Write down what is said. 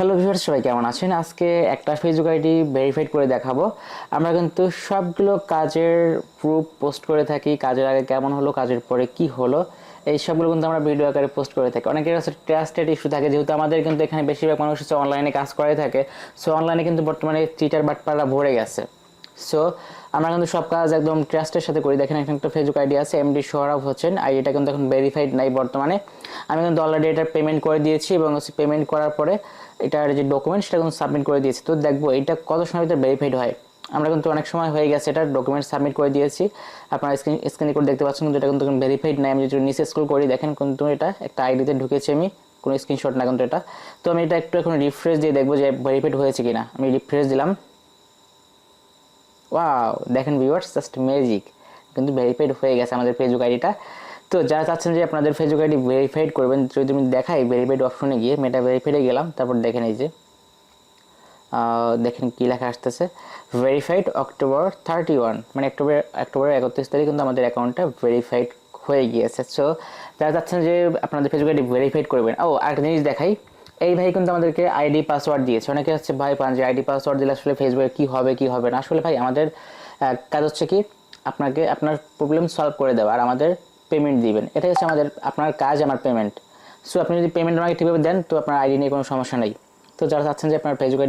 Hello viewers সবাই কেমন আছেন? আজকে একটা ফেসবুক আইডি ভেরিফাইড করে দেখাবো। আমরা কিন্তু সবগুলো কাজের প্রুফ পোস্ট করে থাকি, কাজের আগে কেমন হলো, কাজের পরে কি হলো, এই সবগুলো কিন্তু আমরা ভিডিও আকারে পোস্ট করে থাকি। অনেকের কাছে ট্রাস্টেড ইস্যু থাকে, যেহেতু আমাদের কিন্তু এখানে বেশিরভাগ মানুষ হচ্ছে অনলাইনে কাজ করে থাকে সো অনলাইনে কিন্তু বর্তমানে চিটার বাটপাড়া ভরে গেছে। সো আমরা কিন্তু সব কাজ একদম ট্রাস্টের সাথে করি। দেখেন, এখানে একটা ফেসবুক আইডি আছে এমডি সোহরাব হচ্ছেন। আইডিটা কিন্তু এখন ভেরিফাইড নাই বর্তমানে। আমি কিন্তু অলরেডি এটার পেমেন্ট করে দিয়েছি এবং হচ্ছে পেমেন্ট করার পরে এটার যে ডকুমেন্ট সেটা কিন্তু সাবমিট করে দিয়েছি। তো দেখব, এটা কত সময় ভিতরে ভেরিফাইড হয়? আমরা কিন্তু অনেক সময় হয়ে গেছে এটা ডকুমেন্ট সাবমিট করে দিয়েছি। আপনারা স্ক্রিন স্ক্রিনে করে দেখতে পাচ্ছেন, কিন্তু এটা কিন্তু ভেরিফাইড নাই। আমি যদি নিচে স্ক্রল করি, দেখেন কিন্তু এটা একটা আইডিতে ঢুকেছি আমি। কোনো স্ক্রিনশট না কিন্তু এটা। তো আমি এটা একটু এখন রিফ্রেশ দিয়ে দেখব যে ভেরিফাইড হয়েছে কিনা। আমি রিফ্রেশ দিলাম। ওয়াও দেখেন ভিউয়ার্স জাস্ট ম্যাজিক কিন্তু ভেরিফাইড হয়ে গেছে আমাদের ফেসবুক আইডিটা তো যারা চাচ্ছেন যে আপনাদের ফেসবুক আইডি ভেরিফাইড করবেন, যদি তুমি দেখাই ভেরিফাইড অপশনে গিয়ে মেটা ভেরিফাইডে গেলাম, তারপর দেখেন এই যে দেখেন কি লেখা আসতেছে। ভেরিফাইড অক্টোবর থার্টি ওয়ান মানে অক্টোবর অক্টোবরের একত্রিশ তারিখ কিন্তু আমাদের অ্যাকাউন্টটা ভেরিফাইড হয়ে গিয়েছে। সো যারা চাচ্ছেন যে আপনাদের ফেসবুক আইডি ভেরিফাইড করবেন, ও, আরেকটা জিনিস দেখাই। এই ভাই কিন্তু আমাদেরকে আইডি পাসওয়ার্ড দিয়েছে। অনেকে হচ্ছে ভাই পান যে আইডি পাসওয়ার্ড দিলে আসলে ফেসবুকে কি হবে কি হবে না। আসলে ভাই আমাদের কাজ হচ্ছে কি, আপনাকে, আপনার প্রবলেম সলভ করে দেওয়া আর আমাদের পেমেন্ট দিবেন। এটাই হচ্ছে আমাদের, আপনার কাজ, আমার পেমেন্ট সো আপনি যদি পেমেন্ট আমাকে ঠিকভাবে দেন, তো আপনার আইডি নিয়ে কোনো সমস্যা নেই। তো যারা চাচ্ছেন যে আপনার ফেসবুক আইডি